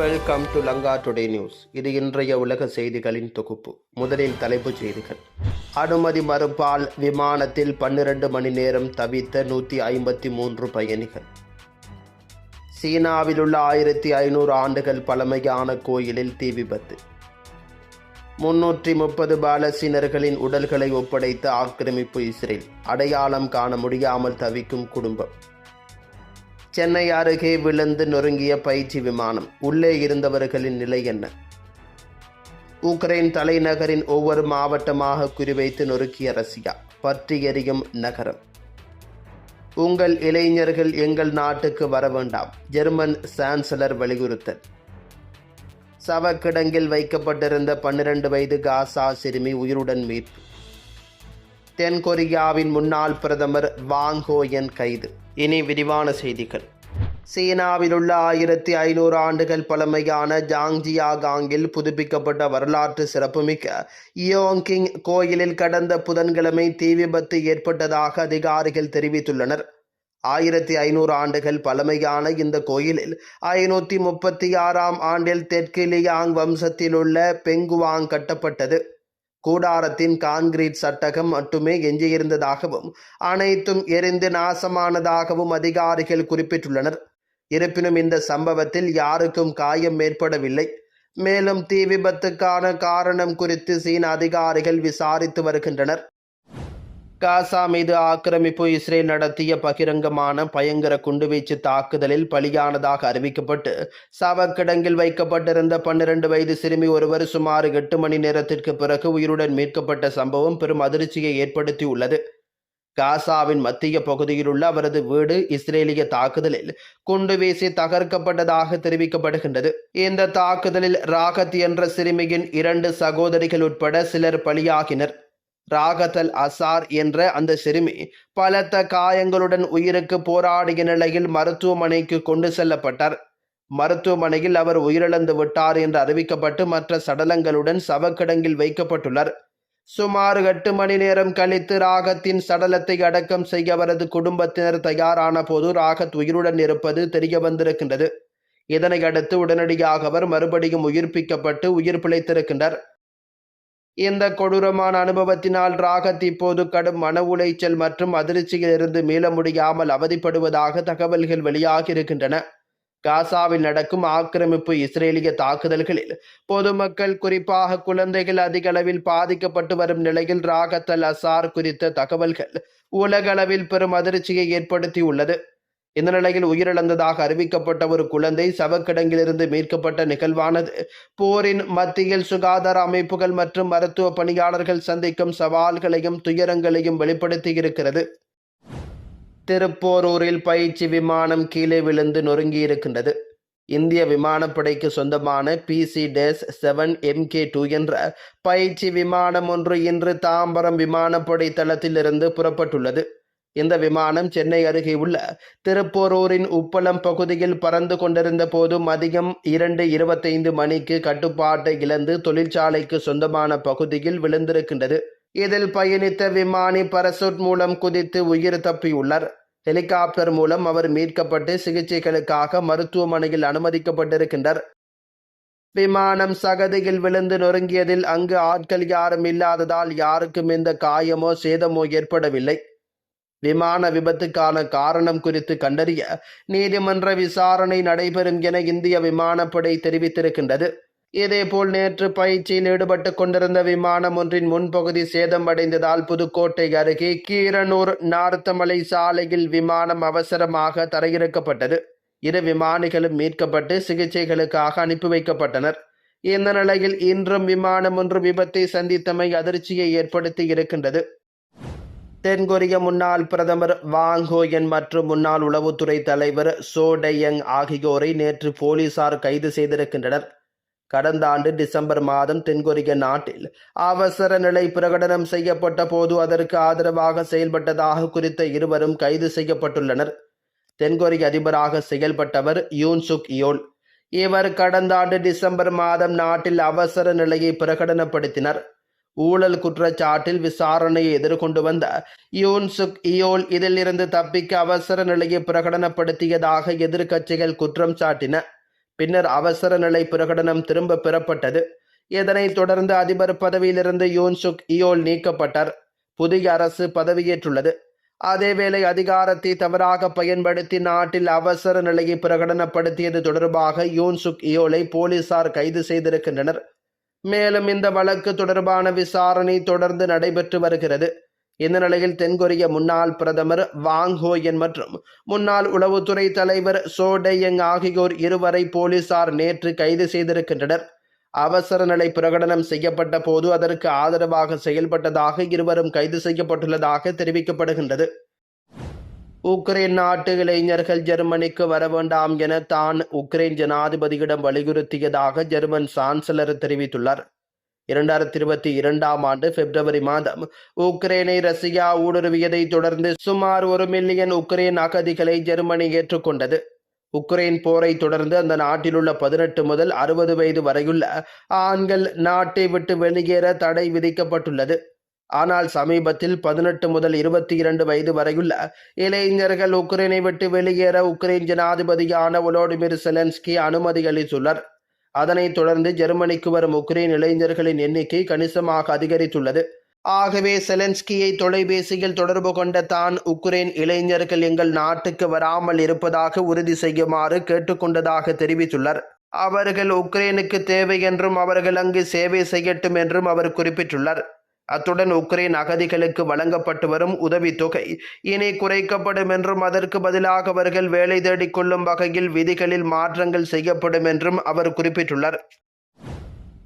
Welcome to Lanka today news இது இன்றைய உலக செய்திகளின் தொகுப்பு. முதலில் தலைப்புச் செய்திகள். அனுமதி மறுப்பால் விமானத்தில் பன்னிரண்டு மணி நேரம் தவித்த நூற்றி ஐம்பத்தி மூன்று பயணிகள். சீனாவில் உள்ள ஆயிரத்தி ஐநூறு ஆண்டுகள் பழமையான கோயிலில் தீ விபத்து. முன்னூற்றி முப்பது பாலஸ்தீனர்களின் உடல்களை ஒப்படைத்த ஆக்கிரமிப்பு இஸ்ரேல். அடையாளம் காண முடியாமல் தவிக்கும் குடும்பம். சென்னை அருகே விழுந்து நொறுங்கிய பயிற்சி விமானம். உள்ளே இருந்தவர்களின் நிலை என்ன? உக்ரைன் தலைநகரின் ஒவ்வொரு மாவட்டமாக குறிவைத்து நொறுக்கிய ரஷ்யா பற்றி எரியும் நகரம். உங்கள் இளைஞர்கள் எங்கள் நாட்டுக்கு வர வேண்டாம் ஜெர்மன் சான்சலர் வலியுறுத்தல். சவக்கிடங்கில் வைக்கப்பட்டிருந்த பன்னிரண்டு வயது காசா சிறுமி உயிருடன் மீட்பு. தென் கொரியாவின் முன்னாள் பிரதமர் வாங்கோயன் கைது. இனி விரிவான செய்திகள். சீனாவில் உள்ள ஆயிரத்தி ஐநூறு ஆண்டுகள் பழமையான ஜாங்ஜியாகாங்கில் புதுப்பிக்கப்பட்ட வரலாற்று சிறப்புமிக்க இயோங்கிங் கோயிலில் கடந்த புதன்கிழமை தீ விபத்து ஏற்பட்டதாக அதிகாரிகள் தெரிவித்துள்ளனர். ஆயிரத்தி ஐநூறு ஆண்டுகள் பழமையான இந்த கோயிலில் ஐநூற்றி முப்பத்தி ஆறாம் ஆண்டில் தெற்கு லியாங் வம்சத்தில் உள்ள பெங்குவாங் கட்டப்பட்டது. கூடாரத்தின் கான்கிரீட் சட்டகம் மட்டுமே எஞ்சியிருந்ததாகவும் அனைத்தும் எரிந்து நாசமானதாகவும் அதிகாரிகள் குறிப்பிட்டுள்ளனர். இருப்பினும் இந்த சம்பவத்தில் யாருக்கும் காயம் ஏற்படவில்லை. மேலும் தீ விபத்துக்கான காரணம் குறித்து சீன அதிகாரிகள் விசாரித்து வருகின்றனர். காசா மீது ஆக்கிரமிப்பு இஸ்ரேல் நடத்திய பகிரங்கமான பயங்கர குண்டுவீச்சு தாக்குதலில் பலியானதாக அறிவிக்கப்பட்டு சவக்கிடங்கில் வைக்கப்பட்டிருந்த பன்னிரண்டு வயது சிறுமி ஒருவர் சுமார் எட்டு மணி நேரத்திற்கு பிறகு உயிருடன் மீட்கப்பட்ட சம்பவம் பெரும் அதிர்ச்சியை ஏற்படுத்தியுள்ளது. காசாவின் மத்திய பகுதியில் உள்ள அவரது வீடு இஸ்ரேலிய தாக்குதலில் குண்டு வீசி தகர்க்கப்பட்டதாக தெரிவிக்கப்படுகின்றது. இந்த தாக்குதலில் ராகத் என்ற சிறுமியின் இரண்டு சகோதரிகள் உட்பட சிலர் பலியாகினர். ராகத்தல் அசார் என்ற அந்த சிறுமி பலத்த காயங்களுடன் உயிருக்கு போராடிய நிலையில் மருத்துவமனைக்கு கொண்டு செல்லப்பட்டார். மருத்துவமனையில் அவர் உயிரிழந்து விட்டார் என்று அறிவிக்கப்பட்டு மற்ற சடலங்களுடன் சவக்கிடங்கில் வைக்கப்பட்டுள்ளார். சுமார் எட்டு மணி நேரம் கழித்து ராகத்தின் சடலத்தை அடக்கம் செய்ய அவரது குடும்பத்தினர் தயாரான போது ராகத் உயிருடன் இருப்பது தெரிய வந்திருக்கின்றது இதனை அடுத்து உடனடியாக அவர் மறுபடியும் உயிர்ப்பிக்கப்பட்டு உயிர் பிழைத்திருக்கின்றார். இந்த கொடூரமான அனுபவத்தினால் ராகத் இப்போது கடும் மன உளைச்சல் மற்றும் அதிர்ச்சியிலிருந்து மீள முடியாமல் அவதிப்படுவதாக தகவல்கள் வெளியாகியிருக்கின்றன. காசாவில் நடக்கும் ஆக்கிரமிப்பு இஸ்ரேலிய தாக்குதல்களில் பொதுமக்கள் குறிப்பாக குழந்தைகள் அதிக அளவில் பாதிக்கப்பட்டு வரும் நிலையில் ராகத் அல் அசார் குறித்த தகவல்கள் உலகளவில் பெரும் அதிர்ச்சியை ஏற்படுத்தியுள்ளது. இந்த நிலையில் உயிரிழந்ததாக அறிவிக்கப்பட்ட ஒரு குழந்தை சவக்கிடங்கிலிருந்து மீட்கப்பட்ட நிகழ்வானது. போரின் மத்தியில் சுகாதார அமைப்புகள் மற்றும் மருத்துவ பணியாளர்கள் சந்திக்கும் சவால்களையும் துயரங்களையும் வெளிப்படுத்தியிருக்கிறது திருப்போரூரில் பயிற்சி விமானம் கீழே விழுந்து நொறுங்கியிருக்கின்றது. இந்திய விமானப்படைக்கு சொந்தமான PC dash seven MK two என்ற பயிற்சி விமானம் ஒன்று இன்று தாம்பரம் விமானப்படை தளத்திலிருந்து புறப்பட்டுள்ளது. இந்த விமானம் சென்னை அருகே உள்ள திருப்போரூரின் உப்பளம் பகுதியில் பறந்து கொண்டிருந்த போது மதியம் இரண்டு இருபத்தைந்து மணிக்கு கட்டுப்பாட்டை இழந்து தொழிற்சாலைக்கு சொந்தமான பகுதியில் விழுந்திருக்கின்றது. இதில் பயணித்த விமானி பரசூட் மூலம் குதித்து உயிர் தப்பியுள்ளார். ஹெலிகாப்டர் மூலம் அவர் மீட்கப்பட்டு சிகிச்சைகளுக்காக மருத்துவமனையில் அனுமதிக்கப்பட்டிருக்கின்றார். விமானம் சகதியில் விழுந்து நொறுங்கியதில் அங்கு ஆட்கள் யாரும் இல்லாததால் யாருக்கும் இந்த காயமோ சேதமோ ஏற்படவில்லை. விமான விபத்துக்கான காரணம் குறித்து கண்டறிய நீதிமன்ற விசாரணை நடைபெறும் என இந்திய விமானப்படை தெரிவித்திருக்கின்றது. இதேபோல் நேற்று பயிற்சியில் ஈடுபட்டு கொண்டிருந்த விமானம் ஒன்றின் முன்பகுதி சேதமடைந்ததால் புதுக்கோட்டை அருகே கீரனூர் நார்த்தமலை சாலையில் விமானம் அவசரமாக தரையிறக்கப்பட்டது. இரு விமானிகளும் மீட்கப்பட்டு சிகிச்சைகளுக்காக அனுப்பி வைக்கப்பட்டனர். இந்த நிலையில் இன்றும் விமானம் ஒன்று விபத்தை சந்தித்தமை அதிர்ச்சியை ஏற்படுத்தி இருக்கின்றது. தென்கொரிய முன்னாள் பிரதமர் வாங் ஹோயன் மற்றும் முன்னாள் உளவுத்துறை தலைவர் சோடயங் ஆகியோரை நேற்று போலீசார் கைது செய்திருக்கின்றனர். கடந்த ஆண்டு டிசம்பர் மாதம் தென்கொரிய நாட்டில் அவசர நிலை பிரகடனம் செய்யப்பட்ட போது அதற்கு ஆதரவாக செயல்பட்டதாக குறித்த இருவரும் கைது செய்யப்பட்டுள்ளனர். தென்கொரிய அதிபராக செயல்பட்டவர் யூன் சுக் யோல். இவர் கடந்த ஆண்டு டிசம்பர் மாதம் நாட்டில் அவசர நிலையை பிரகடனப்படுத்தினர். ஊழல் குற்றச்சாட்டில் விசாரணையை எதிர்கொண்டு வந்த யூன்சுக் இயோல் இதிலிருந்து தப்பிக்க அவசர நிலையை பிரகடனப்படுத்தியதாக எதிர்க்கட்சிகள் குற்றம் சாட்டின. பின்னர் அவசர நிலை பிரகடனம் திரும்ப பெறப்பட்டது. இதனைத் தொடர்ந்து அதிபர் பதவியிலிருந்து யூன்சுக் இயோல் நீக்கப்பட்டார். புதிய அரசு பதவியேற்றுள்ளது. அதேவேளை அதிகாரத்தை தவறாக பயன்படுத்தி நாட்டில் அவசர நிலையை பிரகடனப்படுத்தியது தொடர்பாக யூன்சுக் இயோலை போலீசார் கைது செய்திருக்கின்றனர். மேலும் இந்த வழக்கு தொடர்பான விசாரணை தொடர்ந்து நடைபெற்று வருகிறது. இந்த நிலையில் தென்கொரிய முன்னாள் பிரதமர் வாங்ஹோயன் மற்றும் முன்னாள் உளவுத்துறை தலைவர் சோடேயங் ஆகியோர் இருவரை போலீசார் நேற்று கைது செய்திருக்கின்றனர். அவசர நிலை பிரகடனம் செய்யப்பட்ட போது அதற்கு ஆதரவாக செயல்பட்டதாக இருவரும் கைது செய்யப்பட்டுள்ளதாக தெரிவிக்கப்படுகின்றது. உக்ரைன் நாட்டு இளைஞர்கள் ஜெர்மனிக்கு வர வேண்டாம் என தான் உக்ரைன் ஜனாதிபதியிடம் வலியுறுத்தியதாக ஜெர்மன் சான்சலர் தெரிவித்துள்ளார். இரண்டாயிரத்தி இருபத்தி இரண்டாம் ஆண்டு பிப்ரவரி மாதம் உக்ரைனை ரஷ்யா ஊடுருவியதை தொடர்ந்து சுமார் ஒரு மில்லியன் உக்ரைன் அகதிகளை ஜெர்மனி ஏற்றுக்கொண்டது. உக்ரைன் போரை தொடர்ந்து அந்த நாட்டிலுள்ள பதினெட்டு முதல் அறுபது வயது வரையுள்ள ஆண்கள் நாட்டை விட்டு வெளியேற தடை விதிக்கப்பட்டுள்ளது. ஆனால் சமீபத்தில் பதினெட்டு முதல் இருபத்தி இரண்டு வயது வரையுள்ள இளைஞர்கள் உக்ரைனை விட்டு வெளியேற உக்ரைன் ஜனாதிபதியான ஒலோடிமிர் செலன்ஸ்கி அனுமதி அளித்துள்ளார் அதனைத் தொடர்ந்து ஜெர்மனிக்கு வரும் உக்ரைன் இளைஞர்களின் எண்ணிக்கை கணிசமாக அதிகரித்துள்ளது. ஆகவே செலன்ஸ்கியை தொலைபேசியில் தொடர்பு கொண்ட தான் உக்ரைன் இளைஞர்கள் எங்கள் நாட்டுக்கு வராமல் இருப்பதாக உறுதி செய்யுமாறு கேட்டுக்கொண்டதாக தெரிவித்துள்ளார். அவர்கள் உக்ரைனுக்கு தேவை என்றும் அவர்கள் அங்கு சேவை செய்யட்டும் என்றும் அவர் குறிப்பிட்டுள்ளார். அத்துடன் உக்ரைன் அகதிகளுக்கு வழங்கப்பட்டு வரும் உதவித்தொகை இனி குறைக்கப்படும் என்றும் அதற்கு பதிலாக அவர்கள் வேலை தேடிக்கொள்ளும் வகையில் விதிகளில் மாற்றங்கள் செய்யப்படும் என்றும் அவர் குறிப்பிட்டுள்ளார்.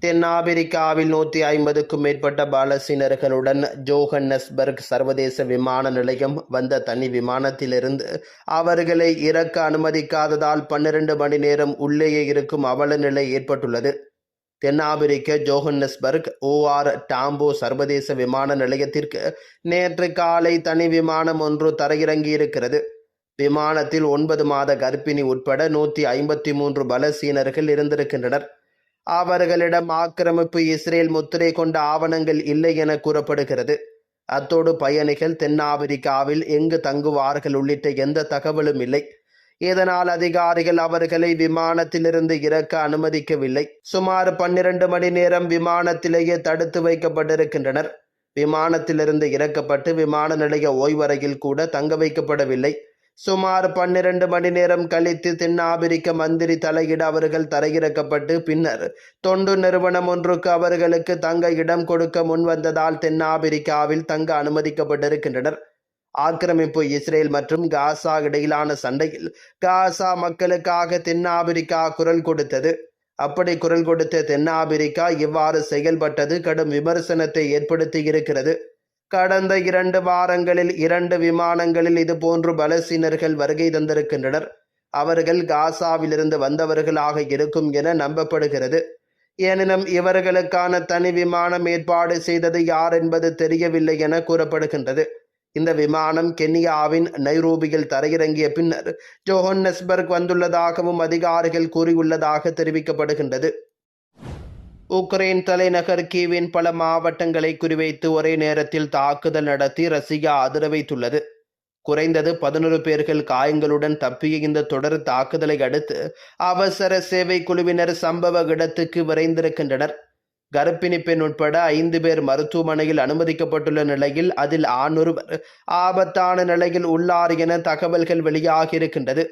தென்னாப்பிரிக்காவில் நூற்றி ஐம்பதுக்கும் மேற்பட்ட பாலஸ்தீனர்களுடன் ஜோஹன்னஸ்பர்க் சர்வதேச விமான நிலையம் வந்த தனி விமானத்திலிருந்து அவர்களை இறக்க அனுமதிக்காததால் பன்னிரண்டு மணி நேரம் உள்ளேயே இருக்கும் அவல நிலை ஏற்பட்டுள்ளது. தென்னாப்பிரிக்க ஜோஹன்னஸ்பர்க் ஓஆர் டாம்போ சர்வதேச விமான நிலையத்திற்கு நேற்று காலை தனி விமானம் ஒன்று தரையிறங்கியிருக்கிறது. விமானத்தில் ஒன்பது மாத கர்ப்பிணி உட்பட நூற்றி ஐம்பத்தி மூன்று பலசீனர்கள் இருந்திருக்கின்றனர். அவர்களிடம் ஆக்கிரமிப்பு இஸ்ரேல் முத்திரை கொண்ட ஆவணங்கள் இல்லை என கூறப்படுகிறது. அத்தோடு பயணிகள் தென்னாப்பிரிக்காவில் எங்கு தங்குவார்கள் உள்ளிட்ட எந்த தகவலும் இல்லை. இதனால் அதிகாரிகள் அவர்களை விமானத்திலிருந்து இறக்க அனுமதிக்கவில்லை? சுமார் பன்னிரண்டு மணி நேரம் விமானத்திலேயே தடுத்து வைக்கப்பட்டிருக்கின்றனர். விமானத்திலிருந்து இறக்கப்பட்டு விமான நிலைய ஓய்வறையில் கூட தங்க வைக்கப்படவில்லை. சுமார் பன்னிரண்டு மணி நேரம் கழித்து தென்னாப்பிரிக்க மந்திரி தலையிட அவர்கள் தரையிறக்கப்பட்டு பின்னர் தொண்டு நிறுவனம் ஒன்றுக்கு அவர்களுக்கு தங்க இடம் கொடுக்க முன்வந்ததால் தென்னாப்பிரிக்காவில் தங்க அனுமதிக்கப்பட்டிருக்கின்றனர். ஆக்கிரமிப்பு இஸ்ரேல் மற்றும் காசா இடையிலான சண்டையில் காசா மக்களுக்காக தென்னாப்பிரிக்கா குரல் கொடுத்தது. அப்படி குரல் கொடுத்த தென்னாப்பிரிக்கா இவ்வாறு செயல்பட்டது கடும் விமர்சனத்தை ஏற்படுத்தி இருக்கிறது. கடந்த இரண்டு வாரங்களில் இரண்டு விமானங்களில் இதுபோன்று பலசீனர்கள் வருகை தந்திருக்கின்றனர். அவர்கள் காசாவிலிருந்து வந்தவர்களாக இருக்கும் என நம்பப்படுகிறது. எனினும் இவர்களுக்கான தனி விமானம் ஏற்பாடு செய்தது யார் என்பது தெரியவில்லை என கூறப்படுகின்றது. இந்த விமானம் கென்யாவின் நைரோபியில் தரையிறங்கிய பின்னர் ஜோஹன்னஸ்பர்க் வந்துள்ளதாகவும் அதிகாரிகள் கூறியுள்ளதாக தெரிவிக்கப்படுகின்றது. உக்ரைன் தலைநகர் கீவின் பல மாவட்டங்களை குறிவைத்து ஒரே நேரத்தில் தாக்குதல் நடத்தி ரஷ்யா அதிரவைத்துள்ளது குறைந்தது பதினொரு பேர்கள் காயங்களுடன் தப்பிய இந்த தொடர் தாக்குதலை அடுத்து அவசர சேவை குழுவினர் சம்பவ இடத்துக்கு விரைந்திருக்கின்றனர். கர்ப்பிணி பெண் உட்பட ஐந்து பேர் மருத்துவமனையில் அனுமதிக்கப்பட்டுள்ள நிலையில் அதில் ஆணொருவர் ஆபத்தான நிலையில் உள்ளார் என தகவல்கள் வெளியாகியிருக்கின்றது.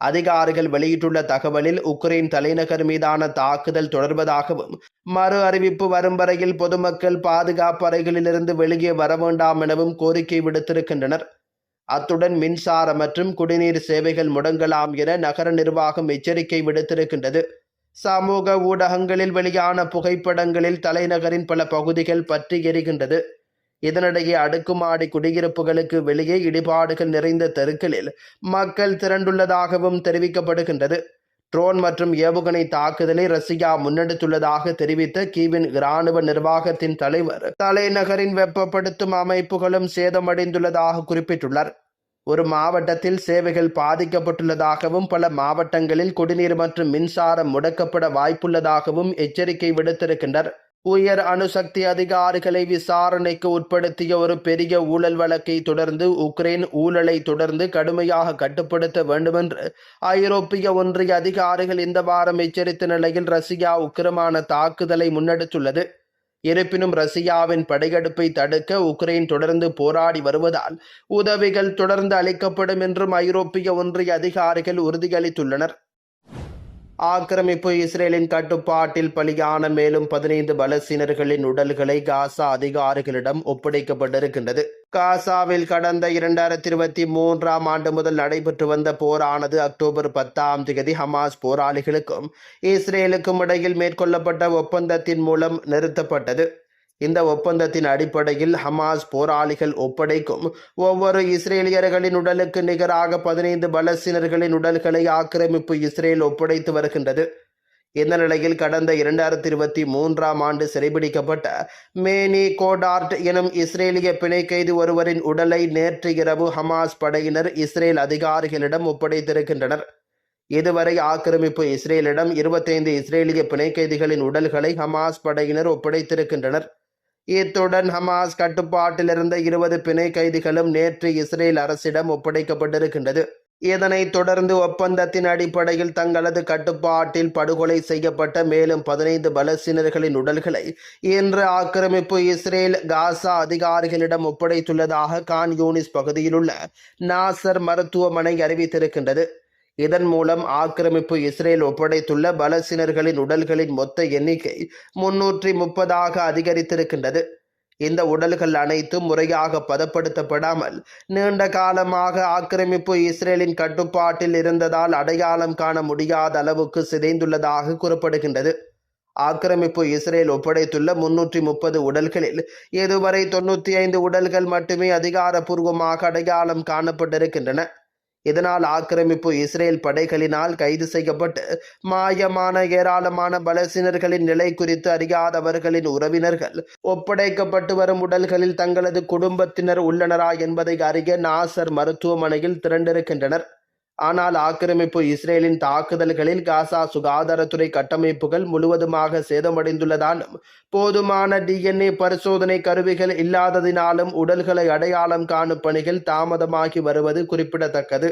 அதிகாரிகள் வெளியிட்டுள்ள தகவலில் உக்ரைன் தலைநகர் மீதான தாக்குதல் தொடர்வதாகவும் மறு அறிவிப்பு வரும் வரையில் பொதுமக்கள் பாதுகாப்பு அறைகளிலிருந்து வெளியே வர வேண்டாம் எனவும் கோரிக்கை விடுத்திருக்கின்றனர். அத்துடன் மின்சார மற்றும் குடிநீர் சேவைகள் முடங்கலாம் என நகர நிர்வாகம் எச்சரிக்கை விடுத்திருக்கின்றது. சமூக ஊடகங்களில் வெளியான புகைப்படங்களில் தலைநகரின் பல பகுதிகள் பற்றி எரிகின்றது. இதனிடையே அடுக்குமாடி குடியிருப்புகளுக்கு வெளியே இடிபாடுகள் நிறைந்த தெருக்களில் மக்கள் திரண்டுள்ளதாகவும் தெரிவிக்கப்படுகின்றது. ட்ரோன் மற்றும் ஏவுகணை தாக்குதலை ரஷ்யா முன்னெடுத்துள்ளதாக தெரிவித்த கீவின் இராணுவ நிர்வாகத்தின் தலைவர் தலைநகரின் வெப்பப்படுத்தும் அமைப்புகளும் சேதமடைந்துள்ளதாக குறிப்பிட்டுள்ளார். ஒரு மாவட்டத்தில் சேவைகள் பாதிக்கப்பட்டுள்ளதாகவும் பல மாவட்டங்களில் குடிநீர் மற்றும் மின்சாரம் முடக்கப்பட வாய்ப்புள்ளதாகவும் எச்சரிக்கை விடுத்திருக்கின்றனர். உயர் அணுசக்தி அதிகாரிகளை விசாரணைக்கு உட்படுத்திய ஒரு பெரிய ஊழல் வழக்கை தொடர்ந்து உக்ரைன் ஊழலை தொடர்ந்து கடுமையாக கட்டுப்படுத்த வேண்டுமென்று ஐரோப்பிய ஒன்றிய அதிகாரிகள் இந்த வாரம் எச்சரித்த நிலையில் ரஷ்யா உக்கிரமான தாக்குதலை முன்னெடுத்துள்ளது. இருப்பினும் ரஷ்யாவின் படையெடுப்பை தடுக்க உக்ரைன் தொடர்ந்து போராடி வருவதால் உதவிகள் தொடர்ந்து அளிக்கப்படும் என்றும் ஐரோப்பிய ஒன்றிய அதிகாரிகள் உறுதியளித்துள்ளனர். ஆக்கிரமிப்பு இஸ்ரேலின் கட்டுப்பாட்டில் பலியான மேலும் பதினைந்து பலசீனர்களின் உடல்களை காசா அதிகாரிகளிடம் ஒப்படைக்கப்பட்டிருக்கின்றது. காசாவில் கடந்த இரண்டாயிரத்தி இருபத்தி மூன்றாம் ஆண்டு முதல் நடைபெற்று வந்த போரானது அக்டோபர் பத்தாம் தேதி ஹமாஸ் போராளிகளுக்கும் இஸ்ரேலுக்கும் இடையில் மேற்கொள்ளப்பட்ட ஒப்பந்தத்தின் மூலம் நிறுத்தப்பட்டது. இந்த ஒப்பந்தத்தின் அடிப்படையில் ஹமாஸ் போராளிகள் ஒப்படைக்கும் ஒவ்வொரு இஸ்ரேலியர்களின் உடலுக்கு நிகராக பதினைந்து பலஸ்தீனர்களின் உடல்களை ஆக்கிரமிப்பு இஸ்ரேல் ஒப்படைத்து வருகின்றது. இந்த நிலையில் கடந்த இரண்டாயிரத்தி இருபத்தி மூன்றாம் ஆண்டு சிறைபிடிக்கப்பட்ட மேனி கோடார்ட் எனும் இஸ்ரேலிய பிணை கைது ஒருவரின் உடலை நேற்று இரவு ஹமாஸ் படையினர் இஸ்ரேல் அதிகாரிகளிடம் ஒப்படைத்திருக்கின்றனர். இதுவரை ஆக்கிரமிப்பு இஸ்ரேலிடம் இருபத்தைந்து இஸ்ரேலிய பிணை கைதிகளின் உடல்களை ஹமாஸ் படையினர் ஒப்படைத்திருக்கின்றனர். இத்துடன் ஹமாஸ் கட்டுப்பாட்டில் இருந்த இருபது பிணை கைதிகளும் நேற்று இஸ்ரேல் அரசிடம் ஒப்படைக்கப்பட்டிருக்கின்றது. இதனைத் தொடர்ந்து ஒப்பந்தத்தின் அடிப்படையில் தங்களது கட்டுப்பாட்டில் படுகொலை செய்யப்பட்ட மேலும் பதினைந்து பலஸ்தீனர்களின் உடல்களை இன்று ஆக்கிரமிப்பு இஸ்ரேல் காசா அதிகாரிகளிடம் ஒப்படைத்துள்ளதாக கான் யூனிஸ் பகுதியில் உள்ள நாசர் மருத்துவமனை அறிவித்திருக்கின்றது. இதன் மூலம் ஆக்கிரமிப்பு இஸ்ரேல் ஒப்படைத்துள்ள பலசீனர்களின் உடல்களின் மொத்த எண்ணிக்கை முன்னூற்றி முப்பதாக அதிகரித்திருக்கின்றது. இந்த உடல்கள் அனைத்தும் முறையாக பதப்படுத்தப்படாமல் நீண்ட காலமாக ஆக்கிரமிப்பு இஸ்ரேலின் கட்டுப்பாட்டில் இருந்ததால் அடையாளம் காண முடியாத அளவுக்கு சிதைந்துள்ளதாக கூறப்படுகின்றது. ஆக்கிரமிப்பு இஸ்ரேல் ஒப்படைத்துள்ள முன்னூற்றி முப்பது உடல்களில் இதுவரை தொண்ணூற்றி ஐந்து உடல்கள் மட்டுமே அதிகாரப்பூர்வமாக அடையாளம் காணப்பட்டிருக்கின்றன. இதனால் ஆக்கிரமிப்பு இஸ்ரேல் படைகளினால் கைது செய்யப்பட்டு மாயமான ஏராளமான பலசினர்களின் நிலை குறித்து அறியாதவர்களின் உறவினர்கள் ஒப்படைக்கப்பட்டு வரும் உடல்களில் தங்களது குடும்பத்தினர் உள்ளனரா என்பதை அறிய நாசர் மருத்துவமனையில் திரண்டிருக்கின்றனர். ஆனால் ஆக்கிரமிப்பு இஸ்ரேலின் தாக்குதல்களில் காசா சுகாதாரத்துறை கட்டமைப்புகள் முழுவதுமாக சேதமடைந்துள்ளதாலும் போதுமான டிஎன்ஏ பரிசோதனை கருவிகள் இல்லாததினாலும் உடல்களை அடையாளம் காணும் பணிகள் தாமதமாகி வருவது குறிப்பிடத்தக்கது.